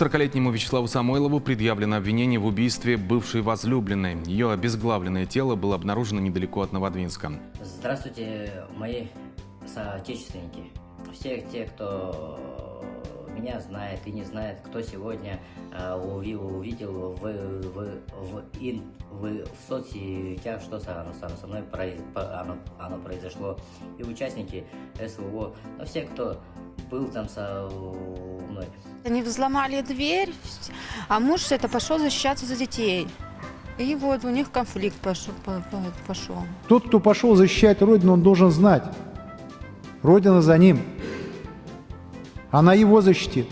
40-летнему Вячеславу Самойлову предъявлено обвинение в убийстве бывшей возлюбленной. Ее обезглавленное тело было обнаружено недалеко от Новодвинска. Здравствуйте, мои соотечественники. Все те, кто меня знает и не знает, кто сегодня э, уви- увидел в, в, в, ин- в, в соцсетях, что со, со, со мной произ- оно, оно произошло, и участники СВО, но все, кто был там со мной. Они взломали дверь, а муж это пошел защищаться за детей. И вот у них конфликт пошел. по- по- пошел. Тот, кто пошел защищать Родину, он должен знать. Родина за ним. Она его защитит.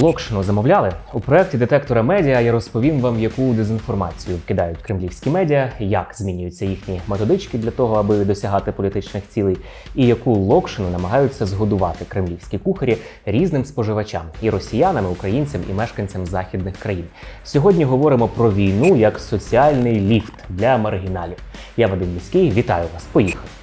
Локшину замовляли у проєкті детектора медіа. Я розповім вам, яку дезінформацію вкидають кремлівські медіа, як змінюються їхні методички для того, аби досягати політичних цілей, і яку локшину намагаються згодувати кремлівські кухарі різним споживачам і росіянам, і українцям, і мешканцям західних країн. Сьогодні говоримо про війну як соціальний ліфт для маргіналів. Я Вадим Міський, вітаю вас. Поїхали.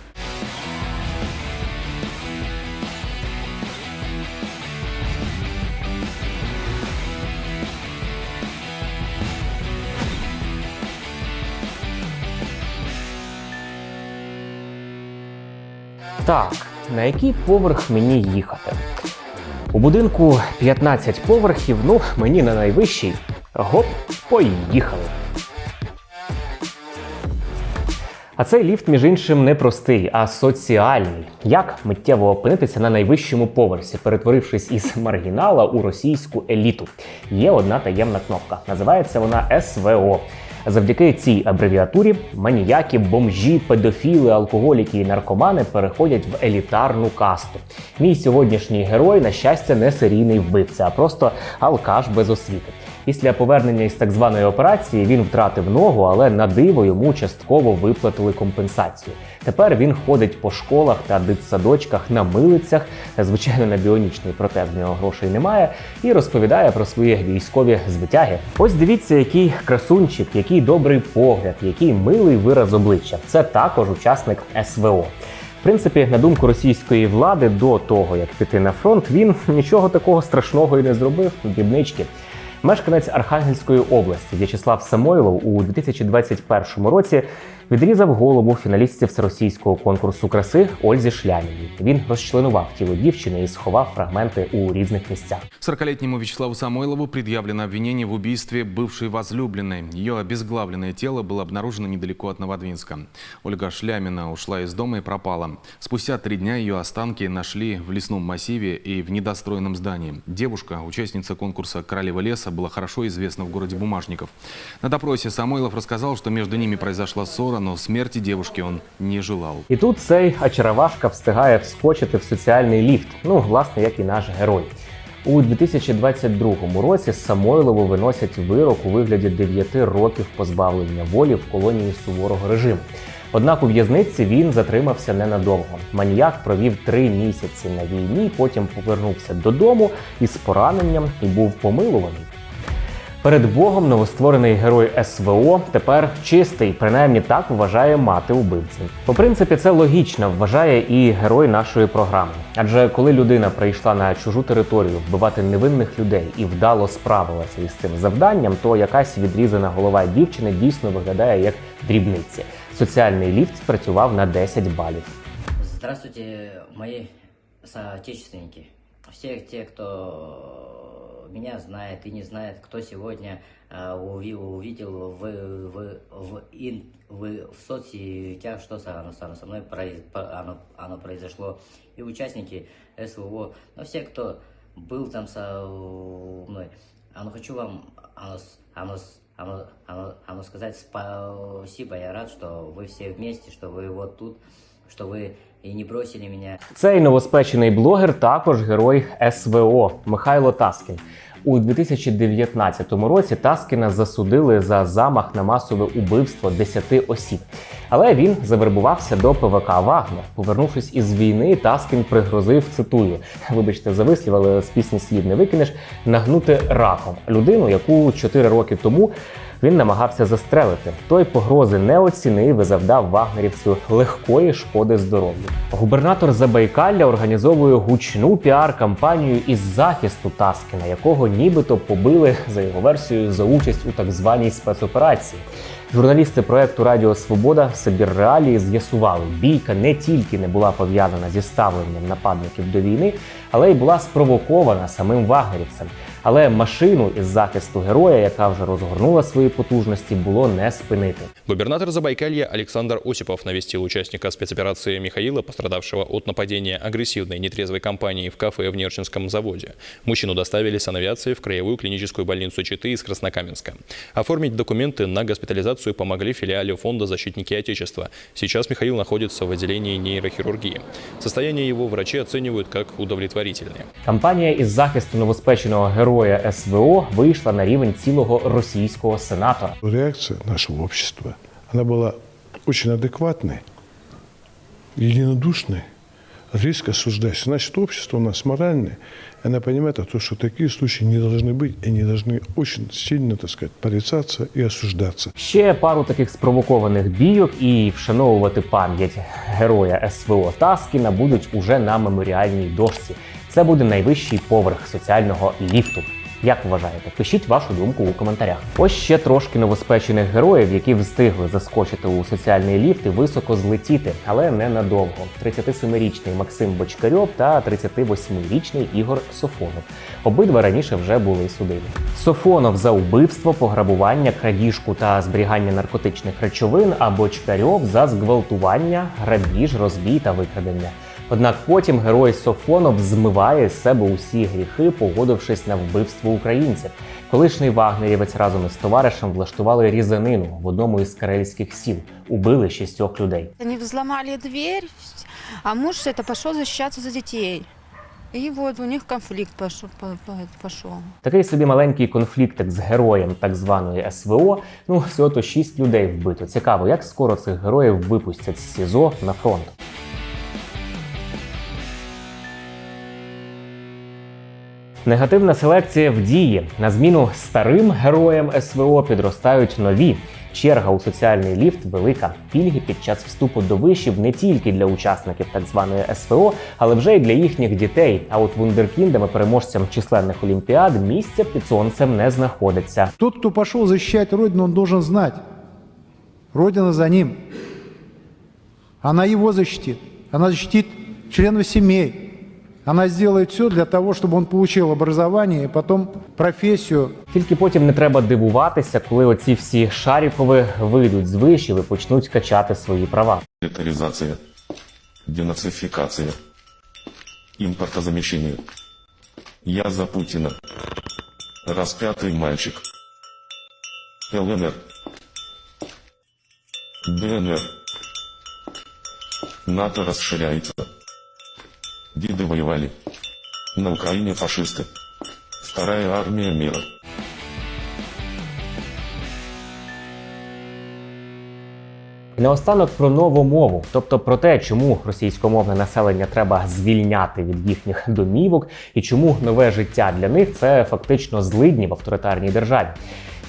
Так, на який поверх мені їхати? У будинку 15 поверхів, ну, мені на найвищий. Гоп, поїхали. А цей ліфт, між іншим, не простий, а соціальний. Як миттєво опинитися на найвищому поверсі, перетворившись із маргінала у російську еліту? Є одна таємна кнопка. Називається вона СВО. Завдяки цій абревіатурі маніяки, бомжі, педофіли, алкоголіки і наркомани переходять в елітарну касту. Мій сьогоднішній герой, на щастя, не серійний вбивця, а просто алкаш без освіти. Після повернення із так званої операції він втратив ногу, але на диво йому частково виплатили компенсацію. Тепер він ходить по школах та дитсадочках на милицях. Звичайно, на біонічний протез в нього грошей немає, і розповідає про свої військові звитяги. Ось дивіться, який красунчик, який добрий погляд, який милий вираз обличчя. Це також учасник СВО. В принципі, на думку російської влади, до того як піти на фронт, він нічого такого страшного і не зробив. Дрібнички. Мешканець Архангельської області В'ячеслав Самойлов у 2021 році відрізав голову фіналістів всеросійського конкурсу краси Ользі Шляміній. Він розчленував тіло дівчини і сховав фрагменти у різних місцях. 40-летнему Вячеславу Самойлову предъявлено обвинение в убийстве бывшей возлюбленной. Ее обезглавленное тело было обнаружено недалеко от Новодвинска. Ольга Шлямина ушла из дома и пропала. Спустя три дня ее останки нашли в лесном массиве и в недостроенном здании. Девушка, участница конкурса «Королева леса», была хорошо известна в городе Бумажников. На допросе Самойлов рассказал, что между ними произошла ссора, но смерти девушки он не желал. І тут цей очаровашка встигає вскочити в соціальний ліфт. Ну, власне, як і наш герой. У 2022 році Самойлову виносять вирок у вигляді 9 років позбавлення волі в колонії суворого режиму. Однак у в'язниці він затримався ненадовго. Маніяк провів три місяці на війні, потім повернувся додому із пораненням і був помилуваний. Перед Богом новостворений герой СВО тепер чистий, принаймні так вважає мати убивці. По принципі, це логічно вважає і герой нашої програми. Адже коли людина прийшла на чужу територію вбивати невинних людей і вдало справилася із цим завданням, то якась відрізана голова дівчини дійсно виглядає як дрібниці. Соціальний ліфт спрацював на 10 балів. Здравствуйте, мои соотечественники. Все те, кто меня знает и не знает, кто сегодня э, уви- увидел в, в, в, ин- в, в соцсетях, что со, со, со мной произ- оно, оно произошло, и участники СВО, но все, кто был там со мной. А ну хочу вам оно, оно, оно, оно, оно сказать спасибо. Я рад, что вы все вместе, что вы вот тут, что вы и не бросили меня. Цей новоспечений блогер також герой СВО Михайло Таскін. У 2019 році Таскіна засудили за замах на масове убивство 10 осіб. Але він завербувався до ПВК Вагнер. Повернувшись із війни, Таскін пригрозив, цитую, вибачте за вислів, але з пісні слів не викинеш, нагнути раком людину, яку 4 роки тому Він намагався застрелити. Той погрози не оцінив і завдав вагнерівцю легкої шкоди здоров'ю. Губернатор Забайкалля організовує гучну піар-кампанію із захисту Таскіна, якого нібито побили за його версією за участь у так званій спецоперації. Журналісти проекту Радіо Свобода Сибір Реалії з'ясували, бійка не тільки не була пов'язана зі ставленням нападників до війни, але й була спровокована самим вагнерівцем. Але машину із захисту героя, яка вже розгорнула свої потужності, було не спинити. Губернатор Забайкалья Александр Осипов навестил участника спецоперации Михаила, пострадавшего от нападения агрессивной нетрезвой компании в кафе в Нерчинском заводе. Мужчину доставили санавиацией в Краевую клиническую больницу Читы из Краснокаменска. Оформить документы на госпитализацию помогли филиале фонда «Защитники Отечества». Сейчас Михаил находится в отделении нейрохирургии. Состояние его врачи оценивают как удовлетворительное. Кампанія із захисту новоспеченого героя СВО вийшла на рівень цілого російського сенатора. реакция нашего общества, она была очень адекватной, единодушной, резко осуждающей. Значит, общество у нас моральное, и она понимает о том, что такие случаи не должны быть, и они должны очень сильно, так сказать, порицаться и осуждаться. Ще пару таких спровокованих бійок і вшановувати пам'ять героя СВО Таскіна будуть уже на меморіальній дошці. Це буде найвищий поверх соціального ліфту. Як вважаєте? Пишіть вашу думку у коментарях. Ось ще трошки новоспечених героїв, які встигли заскочити у соціальний ліфт і високо злетіти, але не надовго. 37-річний Максим Бочкарьов та 38-річний Ігор Софонов. Обидва раніше вже були судимі. Софонов за убивство, пограбування, крадіжку та зберігання наркотичних речовин, а Бочкарьов за зґвалтування, грабіж, розбій та викрадення. Однак потім герой Софонов змиває з себе усі гріхи, погодившись на вбивство українців. Колишній вагнерівець разом із товаришем влаштували різанину в одному із карельських сіл, убили шістьох людей. Они взломали дверь, а муж это пошел защищаться за детей. И вот у них конфликт пошел. пошел. Такий собі маленький конфліктик з героєм так званої СВО. Ну всього то шість людей вбито. Цікаво, як скоро цих героїв випустять з СІЗО на фронт. Негативна селекція в дії. На зміну старим героям СВО підростають нові. Черга у соціальний ліфт велика. Пільги під час вступу до вишів не тільки для учасників так званої СВО, але вже й для їхніх дітей. А от вундеркіндам і переможцям численних олімпіад місця під сонцем не знаходиться. Тот, кто пошел защищать Родину, он должен знать. Родина за ним. Она его защитит. Она защитит членов семей. Она сделает все для того, чтобы он получил образование и потом профессию. Тільки потім не треба дивуватися, коли оці всі шарікови вийдуть з вишів і почнуть качати свої права. Милитаризация, денацификация, импортозамещение. Я за Путина. Распятый мальчик. ЛНР. ДНР. НАТО расширяется. Деды воевали. На Украине фашисты. Вторая армия мира. Наостанок про нову мову, тобто про те, чому російськомовне населення треба звільняти від їхніх домівок, і чому нове життя для них це фактично злидні в авторитарній державі.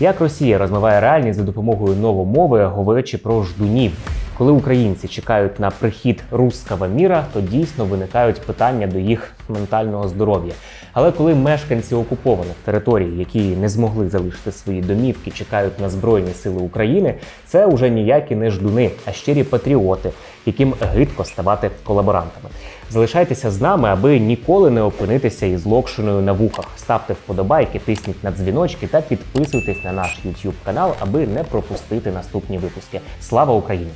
Як Росія розмиває реальність за допомогою новомови, говорячи про ждунів. Коли українці чекають на прихід руского міра, то дійсно виникають питання до їх ментального здоров'я. Але коли мешканці окупованих територій, які не змогли залишити свої домівки, чекають на Збройні Сили України, це вже ніякі не ждуни, а щирі патріоти, яким гидко ставати колаборантами. Залишайтеся з нами, аби ніколи не опинитися із локшиною на вухах. Ставте вподобайки, тисніть на дзвіночки та підписуйтесь на наш YouTube канал, аби не пропустити наступні випуски. Слава Україні!